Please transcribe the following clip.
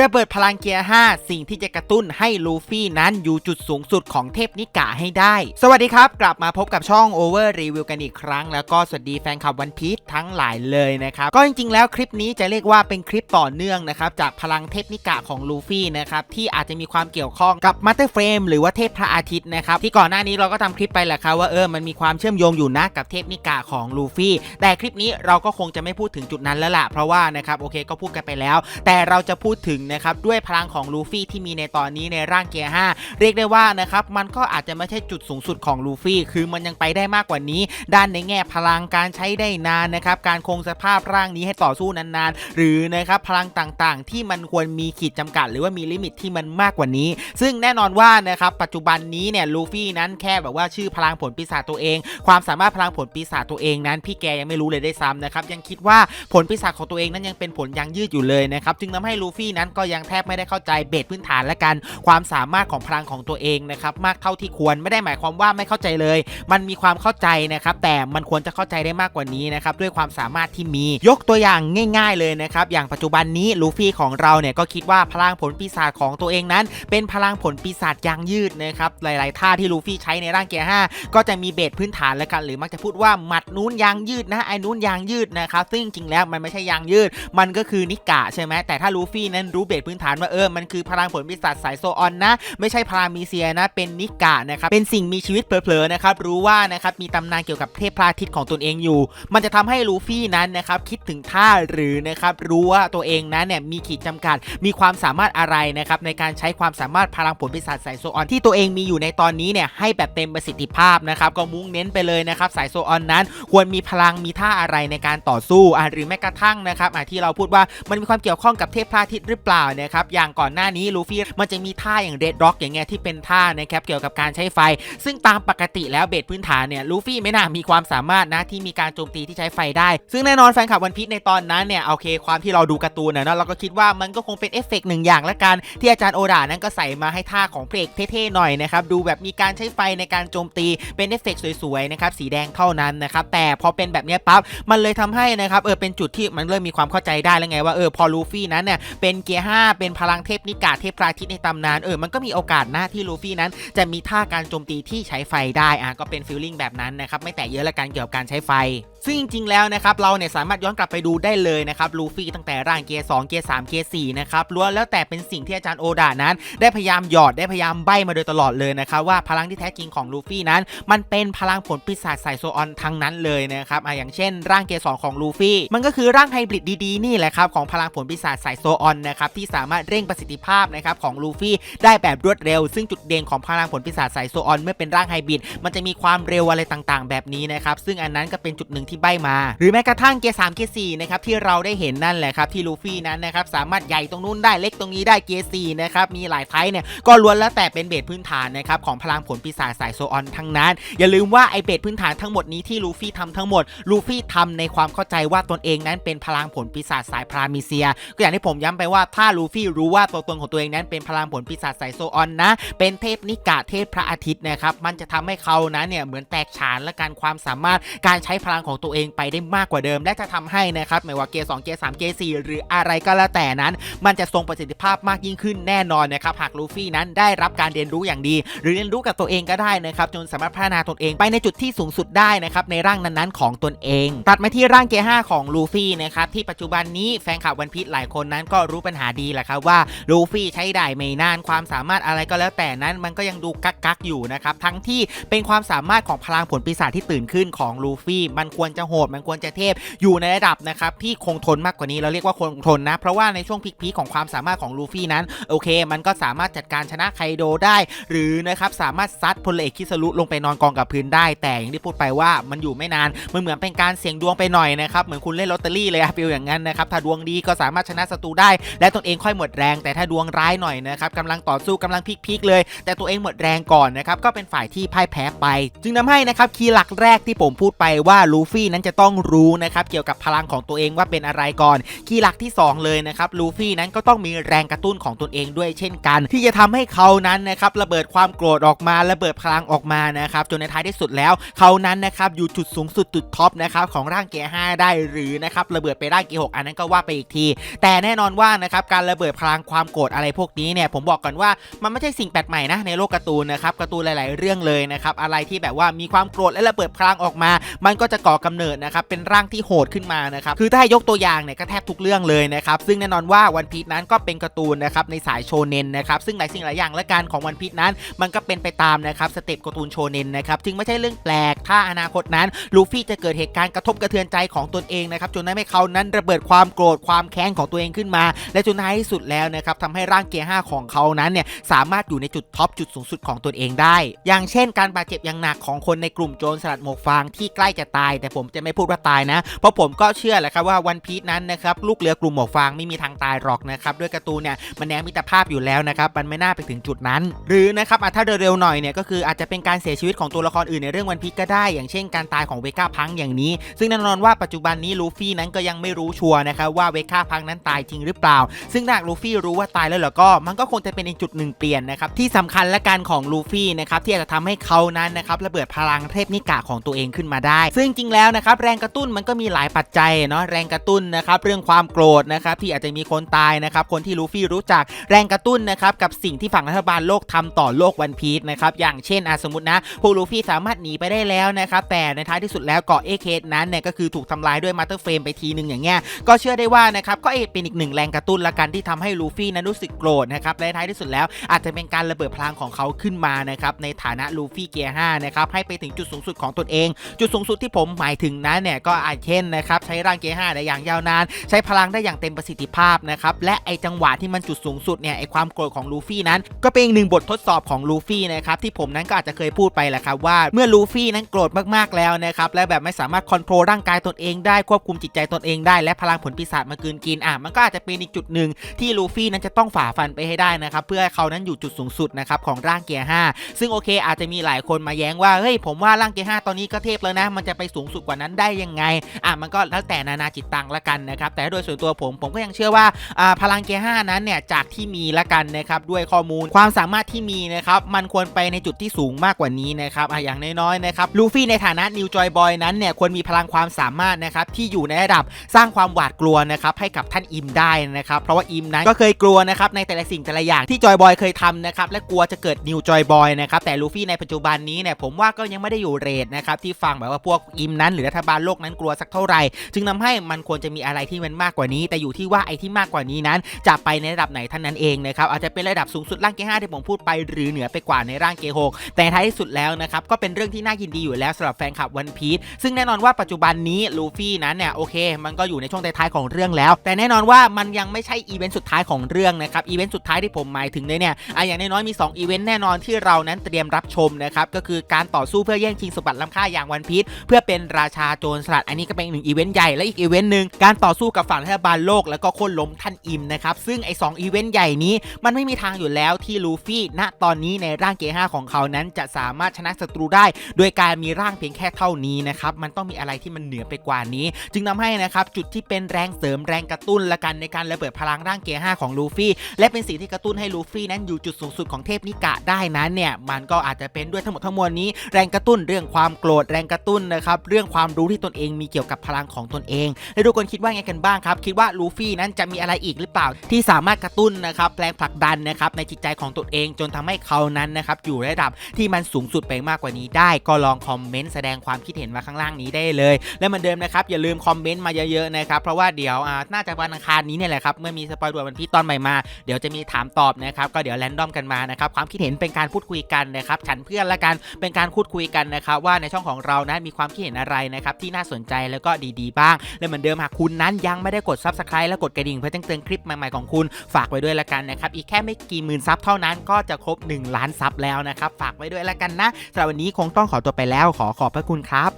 ระเบิดพลังเกียร์ 5 สิ่งที่จะกระตุ้นให้ลูฟี่นั้นอยู่จุดสูงสุดของเทพนิกะให้ได้ สวัสดีครับ กลับมาพบกับช่อง Over Review กันอีกครั้ง แล้วก็สวัสดีแฟนคลับวันพีชทั้งหลายเลยนะครับ ก็จริงๆแล้วคลิปนี้จะเรียกว่าเป็นคลิปต่อเนื่องนะครับ จากพลังเทพนิกะของลูฟี่นะครับ ที่อาจจะมีความเกี่ยวข้องกับมัตเตอร์เฟรมหรือว่าเทพพระอาทิตย์นะครับ ที่ก่อนหน้านี้เราก็ทำคลิปไปแหละครับว่าเออมันมีความเชื่อมโยงอยู่นะกับเทพนิกะของลูฟี่แต่คลิปนี้เราก็คงจะไม่พูดถึงจุดนั้นแล้วล่ะเพราะว่านะครับโอเคก็พูดกันไปแล้ว แต่เราจะพูดถึงนะครับด้วยพลังของลูฟี่ที่มีในตอนนี้ในร่างเกียร์5เรียกได้ว่านะครับมันก็อาจจะไม่ใช่จุดสูงสุดของลูฟี่ คือมันยังไปได้มากกว่านี้ ด้านในแง่พลังการใช้ได้นานนะครับการคงสภาพร่างนี้ให้ต่อสู้นานๆ หรือนะครับพลังต่างๆ ที่มันควรมีขีดจำกัด หรือว่ามีลิมิตที่มันมากกว่านี้ ซึ่งแน่นอนว่านะครับปัจจุบันนี้เนี่ยลูฟี่นั้นแค่แบบว่าชื่อพลังผลปีศาจตัวเอง ความสามารถพลังผลปีศาจตัวเองนั้น พี่แกยังไม่รู้เลยได้ซ้ำนะครับยังคิดว่าผลปีศาจของตัวเองนั้นยังเป็นผลยังยืดอยู่เลยนะครับจึงทำให้ลูฟี่นั้นก็ยังแทบไม่ได้เข้าใจเบสพื้นฐานและกันความสามารถของพลังของตัวเองนะครับมากเท่าที่ควรไม่ได้หมายความว่าไม่เข้าใจเลย มันมีความเข้าใจนะครับแต่มันควรจะเข้าใจได้มากกว่านี้นะครับด้วยความสามารถที่มียกตัวอย่างง่าย ๆ เลยนะครับอย่างปัจจุบันนี้ลูฟี่ของเราเนี่ยก็คิดว่าพลังผลปีศาจของตัวเองนั้น เป็นพลังผลปีศาจยังยืดนะครับหลาย ๆ ท่าที่ลูฟี่ใช้ในร่างเกียร์5ก็จะมีเบสพื้นฐานแล้วกันหรือมักจะพูดว่าหมัดนู้นยางยืดนะไอ้นู้นยางยืดนะครับซึ่งจริงๆแล้วมันไม่ใช่ยางยืด มันก็คือนิกะใช่ไหมแต่ถ้าลูฟี่นั้นรูเบสพื้นฐานว่าเออมันคือพลังผลปีศาจสายโซออนนะ ไม่ใช่พลังมีเซียนะ เป็นนิกะนะครับ เป็นสิ่งมีชีวิตเผลอๆนะครับรู้ว่านะครับมีตำนานเกี่ยวกับเทพพระอาทิตย์ของตนเองอยู่ มันจะทำให้ลูฟี่นั้นนะครับคิดถึงท่าหรือนะครับรู้ว่าตัวเองนั้นเนี่ยมีขีดจำกัด มีความสามารถอะไรนะครับในการใช้ความสามารถพลังผลปีศาจสายโซออนที่ตัวเองมีอยู่ในตอนนี้เนี่ยให้แบบเต็มประสิทธิภาพนะครับก็มุ่งเน้นไปเลยนะครับสายโซออนนั้น ควรมีพลังมีท่าอะไรในการต่อสู้อะหรือแม้กระทั่งนะครับอะที่เราพูดว่ามันมีความเกี่ยวข้องกับเทพพระอาทิตย์หรือเปล่านะครับอย่างก่อนหน้านี้ลูฟี่มันจะมีท่าอย่างเดดด็อกอย่างเงี้ยที่เป็นท่านะครับเกี่ยวกับการใช้ไฟ ซึ่งตามปกติแล้วเบสพื้นฐานเนี่ยลูฟี่ไม่น่ามีความสามารถนะที่มีการโจมตีที่ใช้ไฟได้ ซึ่งแน่นอนแฟนคลับวันพีชในตอนนั้นเนี่ยโอเค ความที่เราดูการ์ตูนนะเนาะเราก็คิดว่ามันก็คงเป็นเอฟเฟกต์หนึ่งอย่างละกัน ที่อาจารย์โอดานั้นก็ใส่มาให้ท่าของเพลกเท่ๆหน่อยนะครับดูแบบมีการใช้ไฟในการโจมตีเป็นเอฟเฟกต์สวยๆนะครับสีแดงเท่านั้นนะครับแต่พอเป็นแบบนี้ปั๊บมันเลยทำให้นะครับเออเป็นจุดที่มันเริ่มมีความเข้าใจได้แล้วไงว่าเออพอลูฟี่นั้นเนี่ยเป็นเกีย5 เป็นพลังเทพนิกาเทพพระอาทิตย์ในตำนานเออมันก็มีโอกาสหน้าที่ลูฟี่นั้น จะมีท่าการโจมตีที่ใช้ไฟได้อะก็เป็นฟิลลิ่งแบบนั้นนะครับไม่แต่เยอะละกันเกี่ยวกับการใช้ไฟ ซึ่งจริงๆแล้วนะครับเราเนี่ยสามารถย้อนกลับไปดูได้เลยนะครับลูฟี่ตั้งแต่ร่างเกียร์2เกียร์3เกียร์4นะครับล้วนแล้วแต่เป็นสิ่งที่อาจารย์โอดานั้น ได้พยายามหยอดได้พยายามใบมาโดยตลอดเลยนะครับว่าพลังที่แท้จริงของลูฟี่นั้น มันเป็นพลังผลปีศาจสายโซออนทั้งนั้นเลยนะครับอะอย่างเช่น ร่างเกียร์2ของลูฟี่มันก็คือร่างไฮบริดดีๆนี่แหละครับของพลังผลปีศาจสายโซออนนะครับที่สามารถเร่งประสิทธิภาพนะครับของลูฟี่ได้แบบรวดเร็ว ซึ่งจุดเด่นของพลังผลปีศาจสายโซออนเมื่อเป็นร่างไฮบริดมันจะมีความเร็วอะไรต่างๆ แบบนี้นะครับซึ่งอันนั้นก็เป็นจุดหนึ่งที่ใบมา หรือแม้กระทั่งเกียร์3เกียร์4นะครับที่เราได้เห็นนั่นแหละครับที่ลูฟี่นั้นนะครับสามารถใหญ่ตรงนู้นได้เล็กตรงนี้ได้เกียร์4นะครับมีหลายไทป์เนี่ยก็ล้วนแล้วแต่เป็นเบสพื้นฐานนะครับของพลังผลปีศาจสายโซออนทั้งนั้น อย่าลืมว่าไอเบสพื้นฐานทั้งหมดนี้ที่ลูฟี่ทำทั้งหมดลูฟี่ทำในความเข้าใจว่าตนเองนั้นเป็นพลังผลปีศาจสายพรามิเซีย ก็อย่างที่ผมย้ำไปว่าถ้าลูฟี่รู้ว่าตัวตนของตัวเองนั้นเป็นพลังผลปีศาจสายโซออนนะ เป็นเทพนิกะเทพพระอาทิตย์นะครับมันจะทำให้เขานั้นเนี่ยเหมือนแตกฉานและการความสามารถการใช้พลังของตัวเองไปได้มากกว่าเดิม และจะทำให้นะครับไม่ว่าเกียร์2เกียร์3เกียร์4หรืออะไรก็แล้วแต่นั้น มันจะทรงประสิทธิภาพมากยิ่งขึ้นแน่นอนนะครับหากลูฟี่นั้นได้รับการเรียนรู้อย่างดี หรือเรียนรู้กับตัวเองก็ได้นะครับจนสามารถพัฒนาตนเองไปในจุดที่สูงสุดได้นะครับในร่างนั้นๆ ของตนเองตัดมาที่ร่างเกียร์5ของลูฟี่นะครับที่ปัจจุบันนี้แฟนคลับวันพีชหลายคนนั้นก็รู้ปัญหาดีแหละครับว่าลูฟี่ใช้ได้ไม่นานความสามารถอะไรก็แล้วแต่นั้นมันก็ยังดูกักกักอยู่นะครับทั้งที่เป็นความสามารถของพลังผลปีศาจที่ตื่นขึ้นของลูฟี่มันควรจะโหดมันควรจะเทพอยู่ในระดับนะครับที่คงทนมากกว่านี้เราเรียกว่าคงทนนะ เพราะว่าในช่วงพีคๆของความสามารถของลูฟี่นั้นโอเค มันก็สามารถจัดการชนะไคโดได้ หรือนะครับสามารถซัดพลเอกคิสรุลงไปนอนกองกับพื้นได้ แต่อย่างที่พูดไปว่ามันอยู่ไม่นานมันเหมือนเป็นการเสี่ยงดวงไปหน่อยนะครับเหมือนคุณเล่นลอตเตอรี่เลยอะฟิลอย่างนั้นนะครับถ้าดวงดีก็สามารถชนะศัตรูได้ และตนเองค่อยหมดแรง แต่ถ้าดวงร้ายหน่อยนะครับกำลังต่อสู้กำลังพีคๆเลย แต่ตัวเองหมดแรงก่อนนะครับก็เป็นฝ่ายที่พ่ายแพ้ไป จึงทำให้นะครับคีย์หลักแรกที่ผมพูดไปว่าลูฟี่ฟี่นั้นจะต้องรู้นะครับเกี่ยวกับพลังของตัวเองว่าเป็นอะไรก่อนคีย์หลักที่ 2 เลยนะครับลูฟี่นั้นก็ต้องมีแรงกระตุ้นของตนเองด้วยเช่นกัน ที่จะทำให้เขานั้นนะครับระเบิดความโกรธออกมาระเบิดพลังออกมานะครับจนในท้ายที่สุดแล้วเขานั้นนะครับอยู่จุดสูงสุดจุดท็อปนะครับของร่างเกียร์5ได้หรือนะครับระเบิดไปร่างเกียร์6อันนั้นก็ว่าไปอีกที แต่แน่นอนว่านะครับการระเบิดพลังความโกรธอะไรพวกนี้เนี่ยผมบอกก่อนว่ามันไม่ใช่สิ่งแปลกใหม่นะในโลกการ์ตูนนะครับการ์ตูนหลาย ๆ เรื่องเลยนะครับอะไรที่แบบว่ามีความโกรธและระเบิดพลังออกมา มันก็จะก่อกำเนิดนะครับเป็นร่างที่โหดขึ้นมานะครับคือถ้าให้ยกตัวอย่างเนี่ยก็แทบทุกเรื่องเลยนะครับซึ่งแน่นอนว่าวันพี e นั้นก็เป็นการ์ตูนนะครับในสายโชเนนนะครับซึ่งหลายสิ่งหลายอย่างและการของวันพี e นั้น มันก็เป็นไปตามนะครับสเต็ปการ์ตูนโชเนนนะครับจึงไม่ใช่เรื่องแปลกถ้าอนาคตนั้นลูฟี่จะเกิดเหตุการณ์กระทบกระเทือนใจของตนเองนะครับจนทำให้เขานั้นระเบิดความโกรธความแค้นของตัวเองขึ้นมา และจนท้ายที่สุดแล้วนะครับทำให้ร่างเกียร์5ของเขานั้นเนี่ยสามารถอยู่ในจุดท็อปจุดสูงสุดของตนเองได้ อย่างเช่น การบาดเจ็บอย่างหนักของคนในกลุ่มโจรสลัดหมวกฟางที่ใกล้จะตายแต่ผมจะไม่พูดว่าตายนะ เพราะผมก็เชื่อแหละครับว่าวันพีชนั้นนะครับลูกเรือกลุ่มหมวกฟางไม่มีทางตายหรอกนะครับด้วยการ์ตูนเนี่ยมันแนวมิตรภาพอยู่แล้วนะครับมันไม่น่าไปถึงจุดนั้น หรือนะครับถ้าเร็วๆหน่อยเนี่ยก็คืออาจจะเป็นการเสียชีวิตของตัวละครอื่นในเรื่องวันพีชก็ได้ อย่างเช่นการตายของเวก้าพังอย่างนี้ ซึ่งแน่นอนว่าปัจจุบันนี้ลูฟี่นั้นก็ยังไม่รู้ชัวร์นะครับว่าเวก้าพังนั้นตายจริงหรือเปล่า ซึ่งหากลูฟี่รู้ว่าตายแล้วหรอก็ มันก็คงจะเป็นอีกจุดหนึ่งเปลี่ยนนะครับที่สำคัญและการของลูฟี่นะครับที่อาจจะทำให้เขานั้นนะครับระเบิดพลังเทพนิกะของตัวเองขึ้นมาได้ ซึ่งจริงแล้วแล้วนะครับแรงกระตุ้นมันก็มีหลายปัจจัยเนาะแรงกระตุ้นนะครับเรื่องความโกรธนะครับที่อาจจะมีคนตายนะครับคนที่ลูฟี่รู้จักแรงกระตุ้นนะครับกับสิ่งที่ฝั่งรัฐบาลโลกทำต่อโลกวันพีชนะครับอย่างเช่นอสมมตินะพวกลูฟี่สามารถหนีไปได้แล้วนะครับแต่ในท้ายที่สุดแล้วเกาะเอเคสนั้นเนี่ยก็คือถูกทำลายด้วยมาสเตอร์เฟรมไปทีหนึ่งอย่างเงี้ยก็เชื่อได้ว่านะครับก็เป็นอีกหนึ่งแรงกระตุ้นละกันที่ทำให้ลูฟี่นั้นรู้สึกโกรธนะครับและท้ายที่สุดแล้วอาจจะเป็นการระเบิดพลังของเขาขึ้นมานะครับในฐานะลูฟี่เกียร์5นะครับให้ไปถึงจุดสูงสุดของตนเอง จุดสูงสุดที่ผมหมายถึงนั้นเนี่ยก็อาจเช่นนะครับใช้ร่างเกียร์5ได้อย่างยาวนาน ใช้พลังได้อย่างเต็มประสิทธิภาพนะครับและไอจังหวะที่มันจุดสูงสุดเนี่ยไอความโกรธของลูฟี่นั้น ก็เป็นอีกหนึ่งบททดสอบของลูฟี่นะครับที่ผมนั้นก็อาจจะเคยพูดไปแหละครับว่าเมื่อลูฟี่นั้นโกรธมากๆแล้วนะครับและแบบไม่สามารถคอนโทรลร่างกายตนเองได้ควบคุมจิตใจตนเองได้และพลังผลปีศาจมากืนกินอะมันก็อาจจะเป็นอีกจุดหนึ่งที่ลูฟี่นั้นจะต้องฝ่าฟันไปให้ได้นะครับเพื่อให้เขานั้นอยู่จุดสูงสุดนะครับของร่างเกียร์5ซึ่งโอเคอาจจะมีหลายคนมาแย้งว่าเฮ้ยผมว่าร่างเกียร์5ตอนนี้ก็เทพแล้วนะมันจะไปสูงสุดกว่านั้นได้ยังไงอะมันก็แล้วแต่นานาจิตตังละกันนะครับแต่โดยส่วนตัวผมผมก็ยังเชื่อว่าอ่าพลังเกียร์5นั้นเนี่ยจากที่มีละกันนะครับด้วยข้อมูลความสามารถที่มีนะครับมันควรไปในจุดที่สูงมากกว่านี้นะครับอะอย่างน้อยๆนะครับลูฟี่ในฐานะนิวจอยบอยนั้นเนี่ยควรมีพลังความสามารถนะครับที่อยู่ในระดับสร้างความหวาดกลัวนะครับให้กับท่านอิมได้นะครับเพราะว่าอิมนั้นก็เคยกลัวนะครับในแต่ละสิ่งแต่ละอย่างที่จอยบอยเคยทำนะครับและกลัวจะเกิดนิวจอยบอยนะครับแต่ลูฟี่ในปัจจุบันนี้เนี่ยผมว่าก็ยังไม่ได้อยู่เรทนะครับที่ฟังแบบว่าพวกอิมนั้นหรือรัฐบาลโลกนั้นกลัวสักเท่าไหร่จึงทาให้มันควรจะมีอะไรที่มันมากกว่านี้ แต่อยู่ที่ว่าไอ้ที่มากกว่านี้นั้น จะไปในระดับไหนท่านั้นเองนะครับอาจจะเป็นระดับสูงสุดร่างเกห้าที่ผมพูดไป หรือเหนือไปกว่าในร่างเกหกแต่ท้ายที่สุดแล้วนะครับก็เป็นเรื่องที่น่ายินดีอยู่แล้วสำหรับแฟนคลับวันพีซซึ่งแน่นอนว่าปัจจุบันนี้ลูฟี่นั้นเนี่ยโอเค มันก็อยู่ในช่วงท้ายๆของเรื่องแล้ว แต่แน่นอนว่ามันยังไม่ใช่อีเวนต์สุดท้ายของเรื่องนะครับอีเวนต์สุดท้ายที่ผมหมายถึงเลยเนี่ยอะอย่างน้อยๆมี2อีเวนต์แน่นอนที่เรานั้นเตรียมรับชมนะครับก็คือการต่อสู้เพื่อแย่งชิงสมบัติล้ำค่าอย่างวันพีซเพื่อเป็นราชาโจรสลัด อันนี้ก็เป็นหนึ่งอีเวนต์ใหญ่และอีกอีเวนต์หนึ่งการต่อสู้กับฝั่งรัฐบาลโลกแล้วก็คนล้มท่านอิมนะครับซึ่งไอ้สองอีเวนต์ใหญ่นี้มันไม่มีทางอยู่แล้วที่ลูฟี่ณตอนนี้ในร่างเกย์5ของเขานั้นจะสามารถชนะศัตรูได้ โดยการมีร่างเพียงแค่เท่านี้นะครับมันต้องมีอะไรที่มันเหนือไปกว่านี้ จึงทำให้นะครับจุดที่เป็นแรงเสริมแรงกระตุ้นละกันในการระเบิดพลังร่างเกียร์5ของลูฟี่และเป็นสิ่งที่กระตุ้นให้ลูฟี่นั้นอยู่จุดสูงสุดของเทพนิกะได้นั้นเนี่ยมันก็อาจจะเป็นด้วยทั้งหมดทั้งมวลนี้ แรงกระตุ้นเรื่องความโกรธแรงกระตุ้นนะครับเรื่องความรู้ที่ตนเองมีเกี่ยวกับพลังของตนเองแล้วทุกคนคิดว่าไงกันบ้างครับ คิดว่าลูฟี่นั้นจะมีอะไรอีกหรือเปล่า ที่สามารถกระตุ้นนะครับแรงผลักดันนะครับในจิตใจของตนเองจนทำให้เขานั้นนะครับอยู่ระดับที่มันสูงสุดไปมากกว่านี้ได้ ก็ลองคอมเมนต์แสดงความคิดเห็นมาข้างล่างนี้ได้เลย และเหมือนเดิมนะครับอย่าลืมคอมเมนต์มาเยอะๆนะครับเพราะว่าเดี๋ยวอ่าน่าจะวันอังคารนี้เนี่ยแหละครับเมื่อมีสปอยล์ด่วนวันพีชตอนใหม่มาเดี๋ยวจะมีถามตอบนะครับก็เดี๋ยวแรนดอมกันมานะครับความคิดเห็นเป็นการพูดคุยกันนะครับฉันเพื่อนละกันเป็นการพูดคุยกันนะครับว่าในช่องของเรานะมีความคิดเห็นอะไรนะครับที่น่าสนใจแล้วก็ดีๆบ้าง และเหมือนเดิมหากคุณนั้นยังไม่ได้กด subscribe และกดกระดิ่งเพื่อแจ้งเตือนคลิปใหม่ๆของคุณฝากไว้ด้วยละกันนะครับอีกแค่ไม่กี่หมื่นซับเท่านั้นก็จะครบ 1 ล้านซับแล้วนะครับฝากไว้ด้วยละกันนะสำหรับวันนี้คงต้องขอตัวไปแล้วขอขอบพระคุณครับ